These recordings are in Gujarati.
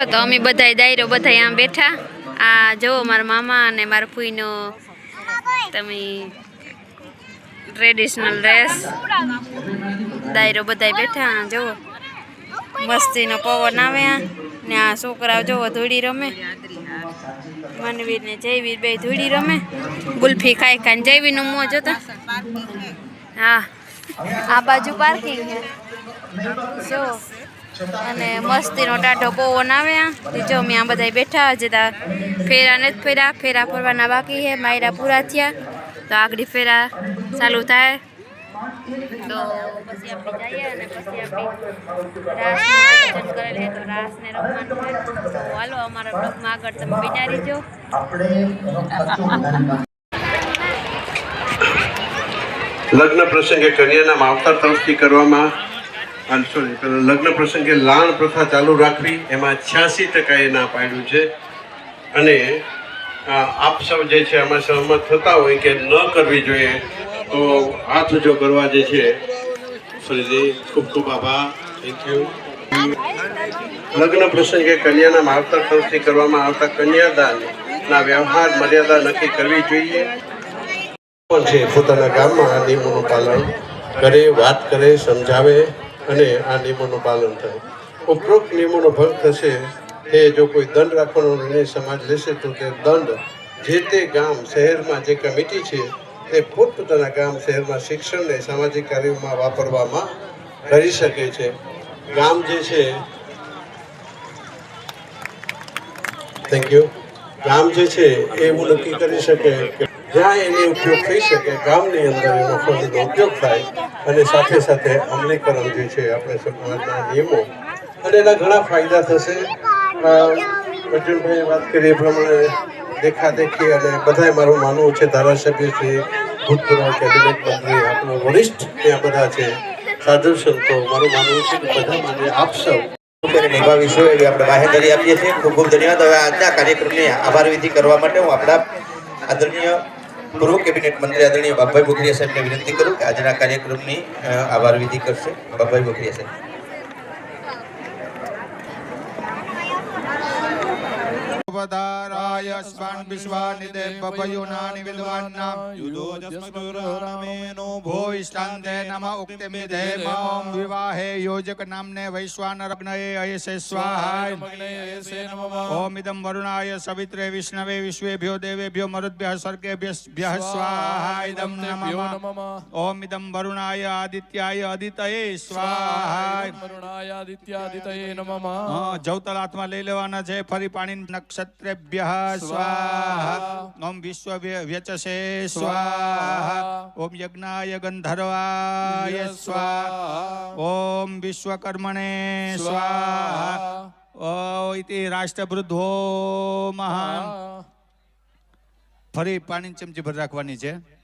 તો અમે બધાય દાયરો બધાય આમ બેઠા. આ જુઓ મારા મામા અને મારા ફૂઈનો તમે ટ્રેડિશનલ ડ્રેસ દાયરો બધાય બેઠા જુઓ. મસ્તીનો પવન આવે ને આ છોકરાઓ જુઓ, ધૂળી રમે. મનવીર ને જયવીર બે ધૂળી રમે. ગુલ્ફી ખાઈ ખાઈને જયવીરનું મોં જોતા. હા, આ બાજુ પાર્કિંગ જુઓ. અને મસ્તીનો ટાઢો પવન આવે જો અમે આ બધા બેઠા, હજી તા ફેરા નથી ફેરા ફેરા ફરવાના બાકી છે, માયરા પૂરા થયા. તો આગળ ફેરા ચાલુ થાય. અને પછી આપણે રાસનું રમવાનું છે. તો હાલો આગળ તમે બિના રહીજો. લગ્ન પ્રસંગે કન્યાના માવતર તરફથી કરવામાં sorry, લગ્ન પ્રસંગે લાણ પ્રથા ચાલુ રાખવી એમાં છ્યાસી ટકાએ ના પાડ્યું છે. અને આપ સૌ જે છે આમાં સહમત થતા હોય કે ન કરવી જોઈએ તો હાથ ઊંચો કરવા જે છે ફરીથી ખૂબ ખૂબ આભાર. થેન્ક યુ લગ્ન પ્રસંગે કન્યાના માવતર તરફથી કરવામાં આવતા કન્યાદાનના વ્યવહાર મર્યાદા નક્કી કરવી જોઈએ. પણ છે પોતાના ગામમાં નિયમોનું પાલન કરે વાત કરે સમજાવે? અને આ નિયમોનું પાલન થાય. ઉપરોક્ત નિયમોનો ભંગ થશે, એ જો કોઈ દંડ રાખવાનો નિર્ણય સમાજ લેશે, તો તે દંડ જે તે ગામ, શહેરમાં જે કમિટી છે, તે પોતપોતાના ગામ, શહેરમાં શિક્ષણને સામાજિક કાર્યોમાં વાપરવામાં કરી શકે છે. ગામ જે છે થેન્ક યુ ગામ જે છે એ એવું નક્કી કરી શકે કે જ્યાં એની ઉપયોગ થઈ શકે, ગામની અંદર એનો ફંડનો ઉપયોગ થાય અને સાથે સાથે અમલીકરણ જે છે, આપણે સમાજના નિયમો અને એના ઘણા ફાયદા થશે. અર્જુનભાઈ વાત કરી એ પ્રમાણે દેખાદેખી અને બધાય મારું માનવું છે, ધારાસભ્ય છે, ભૂતપૂર્વ કેબિનેટ મંત્રી આપણો વરિષ્ઠ ત્યાં બધા છે, સાધુ સંતો, મારું માનવું છે કે બધા માને આપ સૌ નિભાવીશું એવી આપણે બાહેધરી આપીએ છીએ. ખૂબ ખૂબ ધન્યવાદ. હવે આજના કાર્યક્રમની આભાર વિધિ કરવા માટે હું આપણા આદરણીય પૂર્વ કેબિનેટ મંત્રી આદરણીય બાપભાઈ બોકરિયા સાહેબને વિનંતી કરું કે આજના કાર્યક્રમની આભાર વિધિ કરશે. બાપભાઈ બોકરિયા સાહેબ. વધારા स्वान् विश्वानि देवपयुनानि विद्वान्नां युधोजस्मगुरुरमेनो भूयिष्ठान्ते नम उक्तिमिदे मां विवाहे योजक नाम्ने वैश्वानरग्नये अयसे स्वाहाय ॐ इदं वरुणाय सवित्रे विष्णवे विश्वेभ्यो देवेभ्यो मरुद्भ्यः स्वर्गेभ्यः स्वाहा इदं नमः ॐ इदं वरुणाय आदित्याय अदितये स्वाहाय મરુણાયાદિત્યાદિતયે નમઃ હા, જવતલ હાથમાં લઈ લેવાના છે ફરી પાણી નક્ષત્રેભ્ય સ્વાહા ઓમ વિશ્વ વ્ય- વ્યચસે સ્વાહા ઓમ યજ્ઞાય ગંધર્વાય સ્વાહા ઓમ વિશ્વકર્મણે સ્વાહા ઓ રાષ્ટ્રવૃદ્ધો મહાન ફરી પાણી ચમચી ભર રાખવાની છે.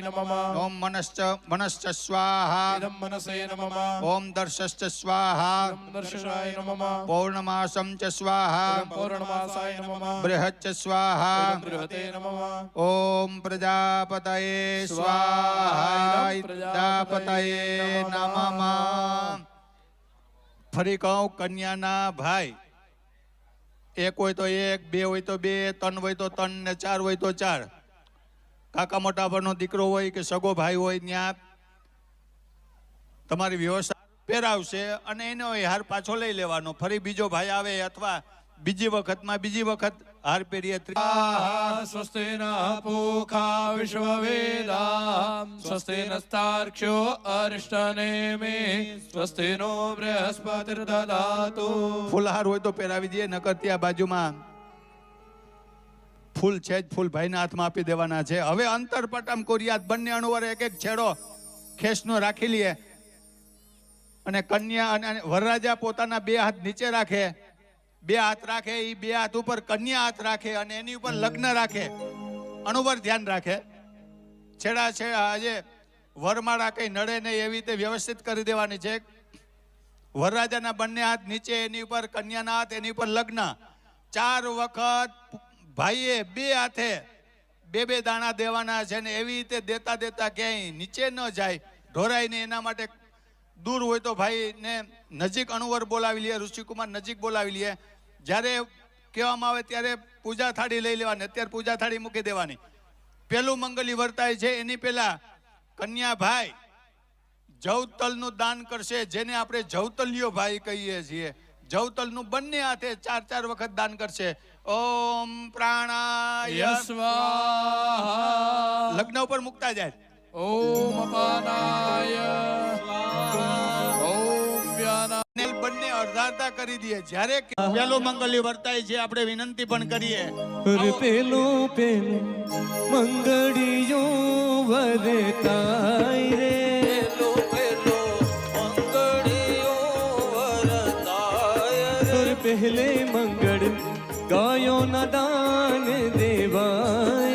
નમઃ ઓમ મનશ્ચ મનશ્ચ સ્વાહા ઇદં મનસે નમઃ ઓમ દર્શશ્ચ સ્વાહા ઇદં દર્શનાય નમઃ પૌર્ણમાસમ ચ સ્વાહા ઇદં પૌર્ણમાસાય નમઃ બૃહચ્ચ સ્વાહા ઇદં બૃહતે નમઃ ઓમ પ્રજાપતયે સ્વાહા પ્રજાપતયે નમઃ ફરી કહું કન્યાના ભાઈ એક હોય તો એક, બે હોય તો બે, ત્રણ હોય તો ત્રણ ને ચાર હોય તો ચાર. કાકા મોટા ભાઈનો દીકરો હોય કે સગો ભાઈ હોય ત્યાં તમારી વ્યવસ્થા પહેરાવશે અને એનો હાર પાછો લઈ લેવાનો. ફરી બીજો ભાઈ આવે અથવા બીજી વખતમાં બીજી વખત આહ સ્વસ્તેન પૂખા વિશ્વવેદા સ્વસ્તેનસ્તાર્ક્ષ્યો અરિષ્ટનેમે સ્વસ્તેનો બૃહસ્પતિર્દદાતુ ફૂલહાર હોય તો પહેરાવી દઈએ, નકર ત્યાં બાજુમાં ફૂલ છે જ, ફૂલ ભાઈના હાથમાં આપી દેવાના છે. હવે અંતરપટમ કોરિયાત, બંને અણુવર એક એક છેડો ખેસનો રાખી લઈએ અને કન્યા અને વરરાજા પોતાના બે હાથ નીચે રાખે. બે હાથ રાખે એ બે હાથ ઉપર કન્યા હાથ રાખે અને એની ઉપર લગ્ન રાખે. અણુવર ધ્યાન રાખે. છેડા છેડા આજે વરમાળા કઈ નડે નહીં એવી રીતે વ્યવસ્થિત કરી દેવાની છે. વરરાજાના બંને હાથ નીચે એની ઉપર કન્યાના હાથ એની ઉપર લગ્ન. ચાર વખત ભાઈએ બે હાથે બે બે દાણા દેવાના છે ને એવી રીતે દેતા દેતા ક્યાંય નીચે ન જાય. ઢોરાઈને એના માટે દૂર હોય તો ભાઈને નજીક અણુવર બોલાવી લઈએ ઋષિકુમાર નજીક બોલાવી લઈએ જ્યારે કહેવામાં આવે ત્યારે પૂજા થાળી લઈ લેવાની અત્યારે પૂજા થાળી મૂકી દેવાની. પેલું મંગલી વર્તાય છે એની પહેલા કન્યા ભાઈ જવતલનું દાન કરશે જેને આપણે જવતલિયો ભાઈ કહીએ છીએ. જવતલનું બંને હાથે ચાર ચાર વખત દાન કરશે. ઓમ પ્રાણાય લગ્ન ઉપર મુકતા જાય. ઓમ અપાનાય બંને અડધા કરી દઈએ જ્યારે પેલું મંગલ્ય વર્તાય છે આપણે વિનંતી પણ કરીએ. પેલું પેલું મંગળિયું વરતાય રે. પહેલે મંગળ ગાયો ના દાન દેવાય.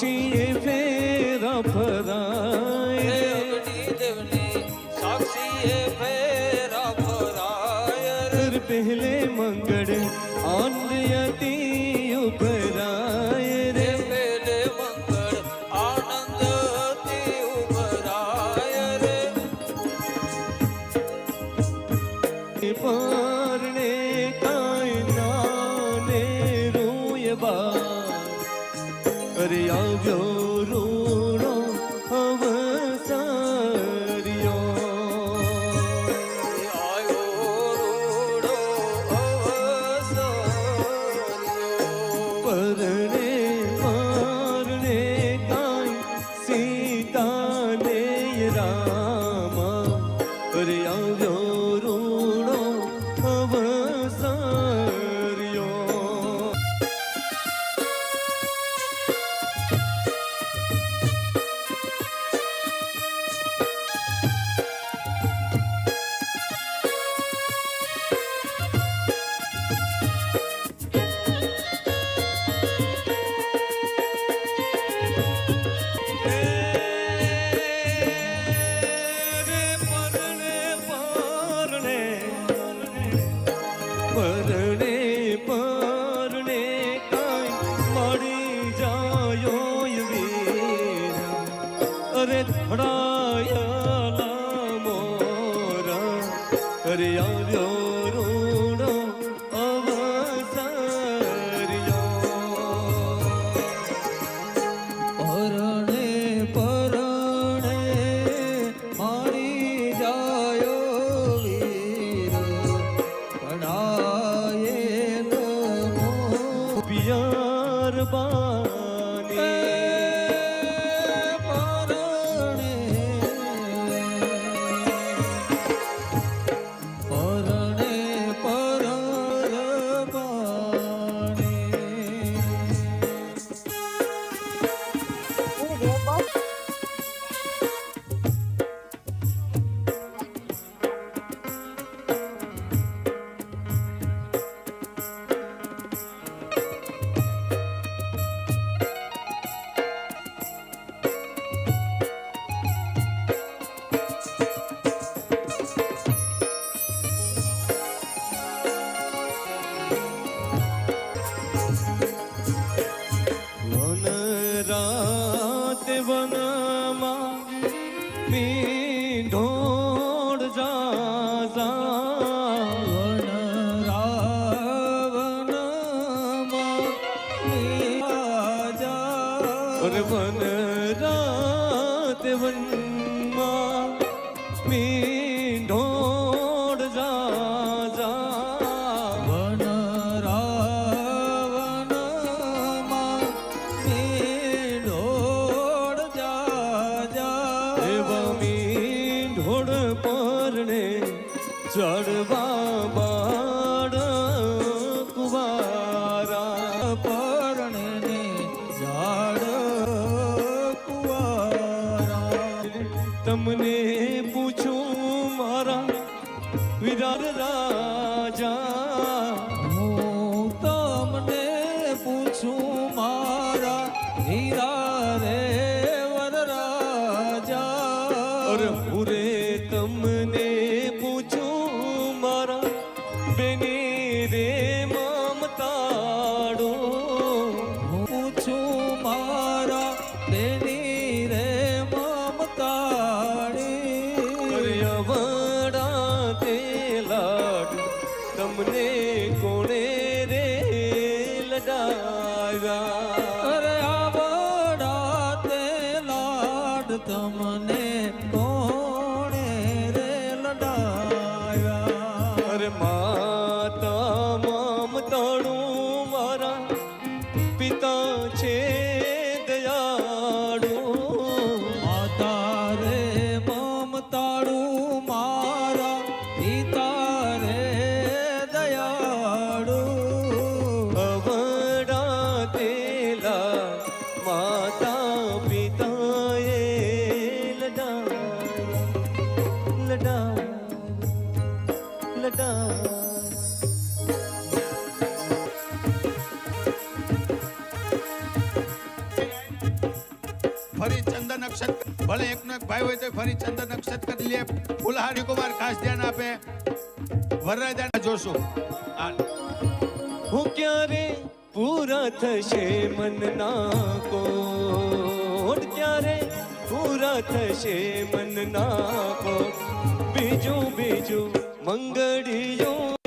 સાક્ષી એ जा हमने ભલે એકનો એક ભાઈ હોય તો ફરી ચંદન અક્ષત કરી લે. ફુલહારી કુમાર ખાસ ધ્યાન આપે. વરરાજાને જોશું. હું ક્યારે પૂરા થશે મનના કોટ? ક્યારે પૂરા થશે મનના કોટ? બીજું બીજું મંગળિયું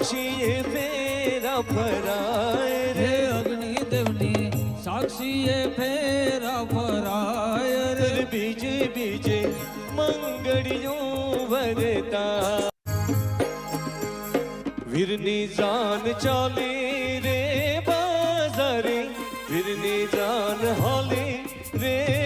સાક્ષીએ ફેરા ફરાય રે. અગ્નિદેવની સાક્ષીએ ફેરા ફરાય રે. બીજે બીજે મંગળીઓ વરતા. વીરની જાન ચાલે રે બાજારે. વીરની જાન હાલે રે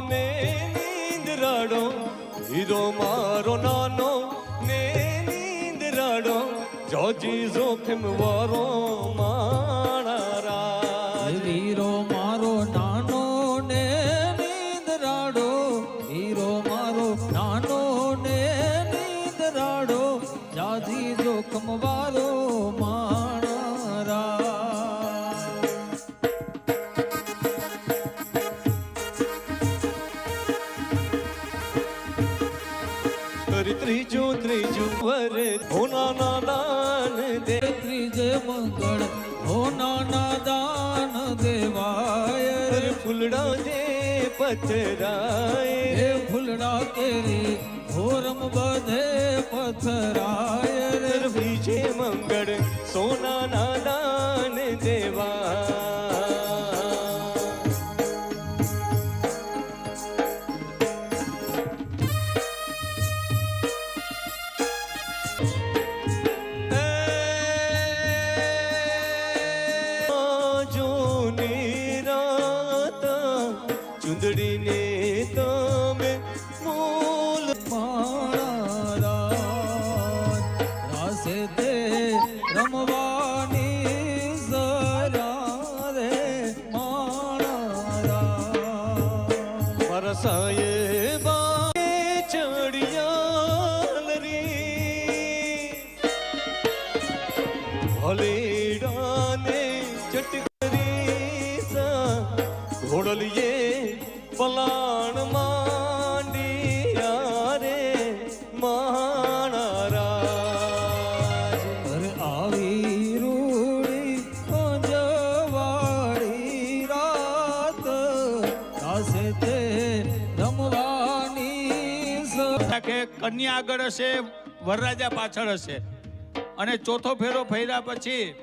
ને નીંદ રાડો. હીરો મારો નાનો ને નીંદ રાડો. જોજી જોખમ વારો માણા ત્રીજું ત્રીજું વર હોના દાન દે. ત્રીજે મંગળ હો નાના દાન દેવાય ફૂલડા દે પથરાય. હે ફૂલડા તેરી હોરમ બધે પથરાય બીજે મંગળ સોના ના દાન દેવા મારા કે કન્યા આગળ હશે, વરરાજા પાછળ હશે. અને ચોથો ફેરો ફર્યા પછી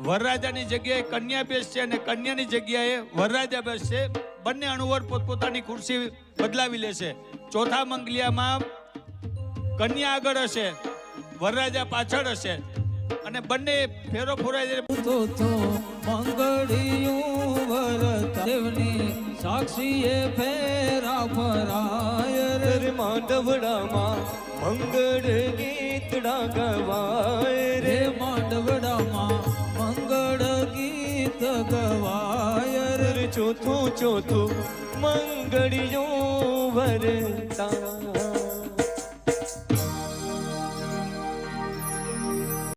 વરરાજાની જગ્યાએ કન્યા બેસશે અને કન્યાની જગ્યાએ વરરાજા બેસશે. બંને અણુવર પોતપોતાની ખુરશી બદલાવી લેશે. ચોથા મંગલિયામાં કન્યા આગળ હશે, વરરાજા પાછળ હશે. અને બંને ફેરો ફોરાય મંગળિયું સાક્ષીએ ફેરા ફરાય રે. માંડવડામાં મંગળ ગીતડા ગવાય રે. માંડવડામાં મંગળ ગીત ગવાય રે. ચોથું ચોથું મંગળિયું વરતા